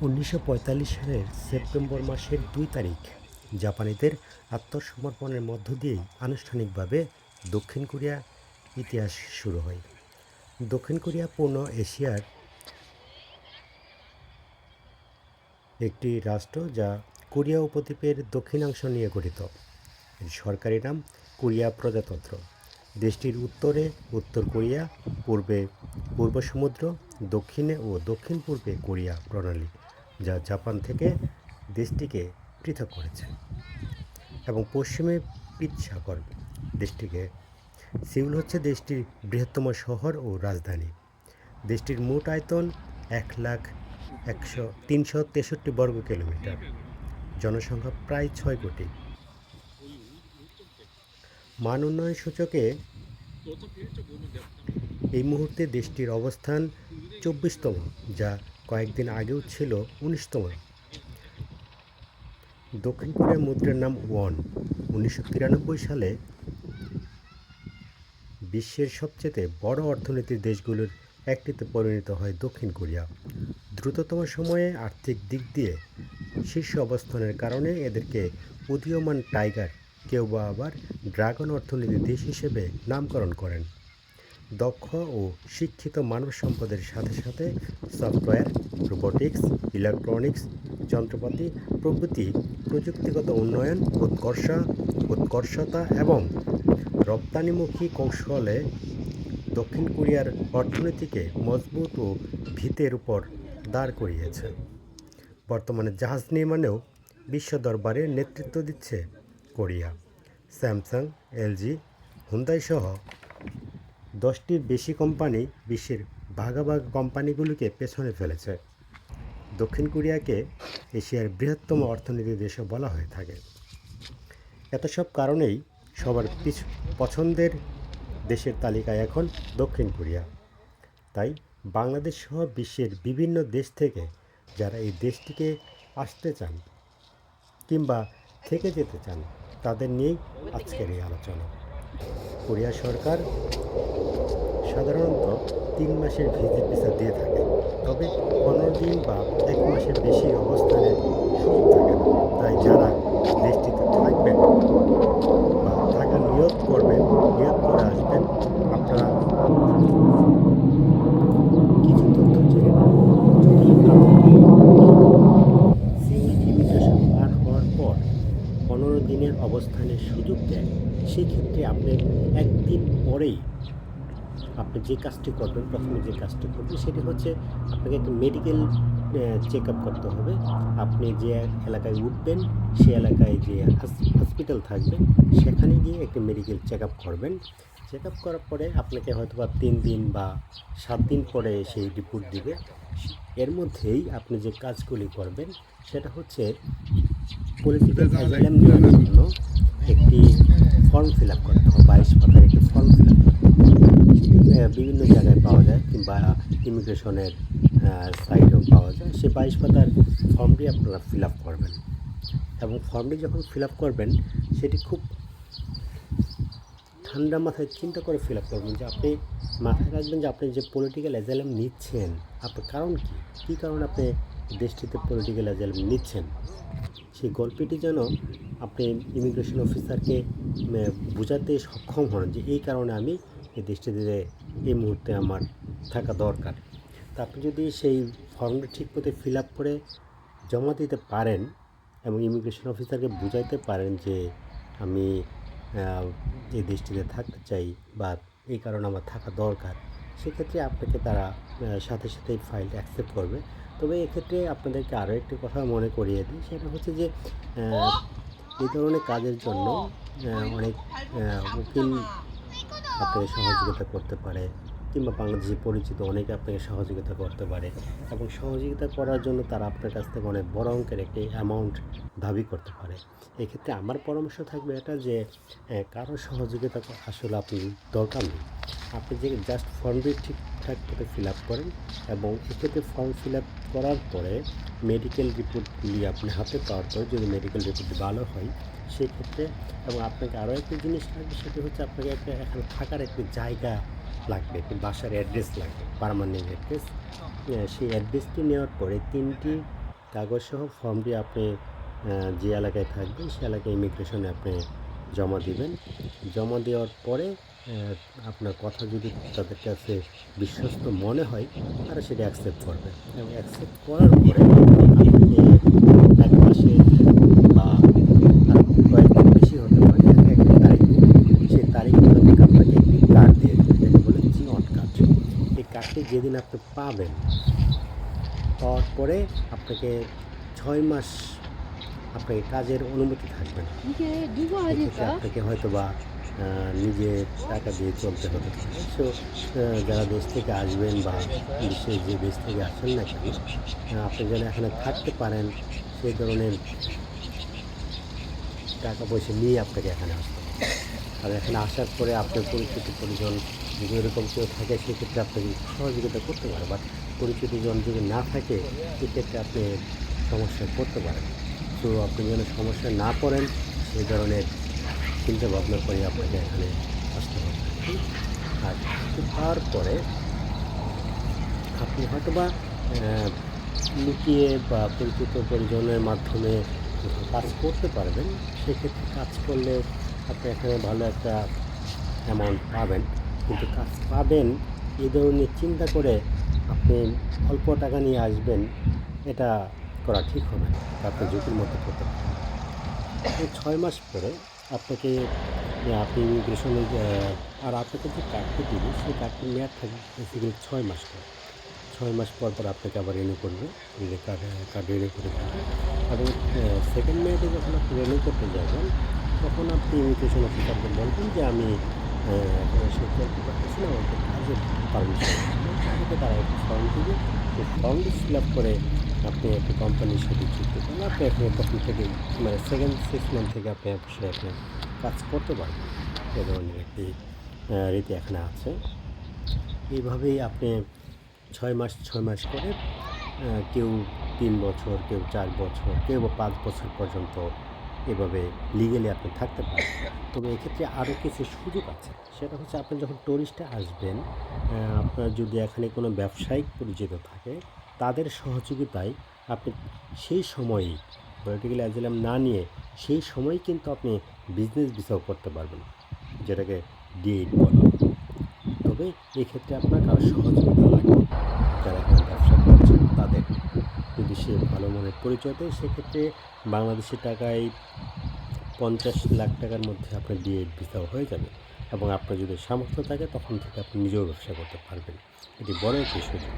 উনিশশো পঁয়তাল্লিশ সালের সেপ্টেম্বর মাসের দুই তারিখ, জাপানিদের আত্মসমর্পণের মধ্য দিয়েই আনুষ্ঠানিকভাবে দক্ষিণ কোরিয়া ইতিহাস শুরু হয়। দক্ষিণ কোরিয়া পূর্ণ এশিয়ার একটি রাষ্ট্র যা কোরিয়া উপদ্বীপের দক্ষিণাংশ নিয়ে গঠিত। এর সরকারি নাম কোরিয়া প্রজাতন্ত্র। দেশটির উত্তরে উত্তর কোরিয়া, পূর্বে পূর্ব সমুদ্র, দক্ষিণে ও দক্ষিণ পূর্বে কোরিয়া প্রণালী। যা জাপান থেকে দেশটিকে পৃথক করেছে এবং পশ্চিমে পিত সাগর দেশটিকে। সিউল হচ্ছে দেশটির বৃহত্তম শহর ও রাজধানী। দেশটির মোট আয়তন এক লাখ একশো, তিনশো তেষট্টি বর্গ কিলোমিটার। জনসংখ্যা প্রায় ছয় কোটি। মান উন্নয়ন সূচকে এই মুহূর্তে দেশটির অবস্থান চব্বিশতম, যা কয়েকদিন আগেও ছিল উনিশতম। দক্ষিণ কোরিয়ার মুদ্রার নাম ওয়ান। উনিশশো তিরানব্বই সালে বিশ্বের সবচেয়ে বড় অর্থনীতির দেশগুলোর একটিতে পরিণত হয় দক্ষিণ কোরিয়া। দ্রুততম সময়ে আর্থিক দিক দিয়ে শীর্ষ অবস্থানের কারণে এদেরকে উদীয়মান টাইগার কেউ বা আবার ড্রাগন অর্থনীতির দেশ হিসেবে নামকরণ করেন। দক্ষ ও শিক্ষিত মানব সম্পদের সাথে সাথে সফটওয়্যার, রোবোটিক্স, ইলেকট্রনিক্স, যন্ত্রপাতি, প্রভৃতি, প্রযুক্তিগত উন্নয়ন, উৎকর্ষা, উৎকর্ষতা এবং রপ্তানিমুখী কৌশলে দক্ষিণ কোরিয়ার অর্থনীতিকে মজবুত ও ভিতের উপর দাঁড় করিয়েছে। বর্তমানে জাহাজ নির্মাণেও বিশ্ব দরবারে নেতৃত্ব দিচ্ছে কোরিয়া। স্যামসাং, এলজি, হুন্দাই সহ দশটির বেশি কোম্পানি বিশ্বের ভাগাভাগ কোম্পানিগুলিকে পেছনে ফেলেছে। দক্ষিণ কোরিয়াকে এশিয়ার বৃহত্তম অর্থনীতি দেশও বলা হয়ে থাকে। এত সব কারণেই সবার পিছ পছন্দের দেশের তালিকায় এখন দক্ষিণ কোরিয়া। তাই বাংলাদেশ সহ বিশ্বের বিভিন্ন দেশ থেকে যারা এই দেশটিকে আসতে চান কিংবা থেকে যেতে চান, তাদের নিয়েই আজকের এই আলোচনা। কোরিয়া সরকার সাধারণত তিন মাসের ভিজিট ভিসা দিয়ে থাকে। তবে পনেরো দিন বা এক মাসের বেশি অবস্থানে সুযোগ থাকে তাই যারা দেশটিতে থাকবেন বা থাকার নিয়োগ করবেন নিয়োগ করে আসবেন, আপনারা কিছু তথ্য জেনে যদি পার হওয়ার পর পনেরো দিনের অবস্থানের সুযোগ দেয় সেক্ষেত্রে আপনি একদিন পরেই আপনি যে কাজটি করবেন প্রথমে যে কাজটি করবেন সেটি হচ্ছে আপনাকে একটা মেডিকেল চেক আপ করতে হবে। আপনি যে এলাকায় উঠবেন সে এলাকায় যে হসপিটাল থাকবে সেখানে গিয়ে একটা মেডিকেল চেক আপ করবেন। চেক আপ করার পরে আপনাকে হয়তো বা তিন দিন বা সাত দিন পরে সেই রিপোর্ট দিবে। এর মধ্যেই আপনি যে কাজগুলি করবেন সেটা হচ্ছে পলিটিক্যাল অ্যাজাইলাম নেওয়ার জন্য একটি ফর্ম ফিল আপ করতে হবে, বাইশ পাতার একটি ফর্ম ফিল আপ করতে হবে। বিভিন্ন জায়গায় পাওয়া যায়, কিংবা ইমিগ্রেশনের সাইটেও পাওয়া যায়। সে বাইশ পাতার ফর্মটি আপনারা ফিল আপ করবেন। এবং ফর্মটি যখন ফিল আপ করবেন, সেটি খুব ঠান্ডা মাথায় চিন্তা করে ফিল আপ করবেন যে আপনি মাথায় রাখবেন যে আপনি যে পলিটিক্যাল অ্যাজাইলাম নিচ্ছেন আপনার কারণ কি? কী কারণে আপনি দেশটিতে পলিটিক্যাল অ্যাজাইলাম নিচ্ছেন? সেই গল্পটি যেন আপনি ইমিগ্রেশন অফিসারকে বোঝাতে সক্ষম হন যে এই কারণে আমি এই দেশটিতে এই মুহূর্তে আমার থাকা দরকার। তা আপনি যদি সেই ফর্মটা ঠিক মতো ফিল আপ করে জমা দিতে পারেন এবং ইমিগ্রেশন অফিসারকে বুঝাইতে পারেন যে আমি এই দেশটিতে থাকতে চাই বা এই কারণে আমার থাকা দরকার সেক্ষেত্রে আপনাকে তারা সাথে সাথে সাথেই ফাইলটা অ্যাকসেপ্ট করবে। তবে এক্ষেত্রে আপনাদেরকে আরও একটি কথা মনে করিয়ে দিই সেটা হচ্ছে যে এই ধরনের কাজের জন্য অনেক উকিল আপনাকে সহযোগিতা করতে পারে। কিংবা বাংলাদেশে পরিচিত অনেকে আপনাকে সহযোগিতা করতে পারে এবং সহযোগিতা করার জন্য তারা আপনার কাছ থেকে অনেক বড় অঙ্কের একটি অ্যামাউন্ট দাবি করতে পারে। এক্ষেত্রে আমার পরামর্শ থাকবে এটা যে আহ, কারও সহযোগিতা আসলে আপনি দরকার নেই। আপনি যে জাস্ট ফর্মটি ঠিকঠাক করে ফিল আপ করেন এবং এক্ষেত্রে ফর্ম ফিল আপ করার পরে মেডিকেল রিপোর্টগুলি আপনি হাতে পাওয়ার পরে যদি মেডিকেল রিপোর্ট ভালো হয় সেক্ষেত্রে এবং আপনাকে আরও একটি জিনিস লাগবে সেটি হচ্ছে আপনাকে একটা এখানে থাকার একটি জায়গা লাগবে বাসার অ্যাড্রেস লাগবে পারমানেন্ট অ্যাড্রেস সেই অ্যাড্রেসটি নেওয়ার পরে তিনটি কাগজ সহ ফর্মটি আপনি যে এলাকায় থাকবেন সে এলাকায় ইমিগ্রেশনে আপনি জমা দিবেন। জমা দেওয়ার পরে আপনার কথা যদি তাদের কাছে বিশ্বস্ত মনে হয়, তারা সেটা অ্যাকসেপ্ট করবে। এবং অ্যাকসেপ্ট করার পরে আপনাকে এক মাসে বা আর কয়েকদিন বেশি হতে পারে এক একটা তারিখ দেবে সেই তারিখ মোতাবেক আপনাকে একটি কার্ড দিয়ে দেবে যেটা বলে জিওন কার্ড এই কার্ডটি যেদিন আপনি পাবেন পাওয়ার পরে আপনাকে ছয় মাস আপনাকে কাজের অনুমতি থাকবে আপনাকে হয়তো বা নিজে টাকা দিয়ে চলতে হবে। সো যারা দেশ থেকে আসবেন বা বিশ্বের যে দেশ থেকে আসেন না কেন আপনি যেন এখানে থাকতে পারেন সেই ধরনের টাকা পয়সা নিয়ে আপনাকে এখানে আসতে হবে। আর এখানে আসার পরে আপনার পরিচিত পরিজন যদি এরকম কেউ থাকে, সেক্ষেত্রে আপনাকে সহযোগিতা করতে পারে বাট পরিচিত জন যদি না থাকে, সেক্ষেত্রে আপনি সমস্যায় পড়তে পারেন। তো আপনি যেন সমস্যায় না পড়েন সেই ধরনের চিন্তা ভাবনা করে আপনাকে এখানে আসতে হবে। আর তারপরে আপনি হয়তো বা লুকিয়ে বা পরিচিত পরিজনের মাধ্যমে কাজ করতে পারবেন, সেক্ষেত্রে কাজ করলে আপনি এখানে ভালো একটা অ্যামাউন্ট পাবেন। কিন্তু কাজ পাবেন, এই ধরনের চিন্তা করে আপনি অল্প টাকা নিয়ে আসবেন, এটা করা ঠিক হবে না। আপনি ঝুঁকির মধ্যে করতে পারেন ছয় মাস পরে আপনাকে আপনি ইমিগ্রেশনে আর আপনাকে যে কার্ডটি দিবে, সেই কার্ডটির মেয়াদ থাকবে বেসিক্যালি ছয় মাস করে ছয় মাস পর পর আপনাকে আবার রিনিউ করবে কার্ড কার্ড রিনিউ করে দেবে এবং সেকেন্ড মেয়াদে যখন আপনি রিনিউ করতে যাবেন, তখন আপনি ইমিগ্রেশন অফিসারকে বলবেন যে আমি পারতেছি না আমাকে পারমিশন তারা একটা ফর্ম দিবে সেই ফর্মটি ফিল আপ করে আপনি একটা কোম্পানির সাথে যুক্ত করেন আপনি এখানে তখন থেকে মানে সেকেন্ড সিক্স মান্থ থেকে আপনি অবশ্যই এখানে কাজ করতে পারবেন এ ধরনের একটি রীতি এখানে আছে এইভাবেই আপনি ছয় মাস ছয় মাস করে কেউ তিন বছর কেউ চার বছর কেউ পাঁচ বছর পর্যন্ত এভাবে লিগেলি আপনি থাকতে পারেন। তবে এক্ষেত্রে আরও কিছু সুযোগ আছে। সেটা হচ্ছে আপনি যখন টুরিস্টে আসবেন আপনার যদি এখানে কোনো ব্যবসায়িক পরিচিত থাকে, তাদের সহযোগিতায় আপনি সেই সময়ই পলিটিক্যাল অ্যাজিলাম না নিয়ে সেই সময় কিন্তু আপনি বিজনেস ভিসাও করতে পারবেন, যেটাকে ডিএইট বলা। তবে এক্ষেত্রে আপনার কারও সহযোগিতা লাগবে যারা এখানে ব্যবসা করছেন তাদের যদি ভালো মনের পরিচয় দেয়, সেক্ষেত্রে বাংলাদেশি টাকায় পঞ্চাশ লাখ টাকার মধ্যে আপনার বিয়ে ভিসাও হয়ে যাবে এবং আপনার যদি সামর্থ্য থাকে, তখন থেকে আপনি নিজেও ব্যবসা করতে পারবেন। এটি বড় একটি সুযোগ।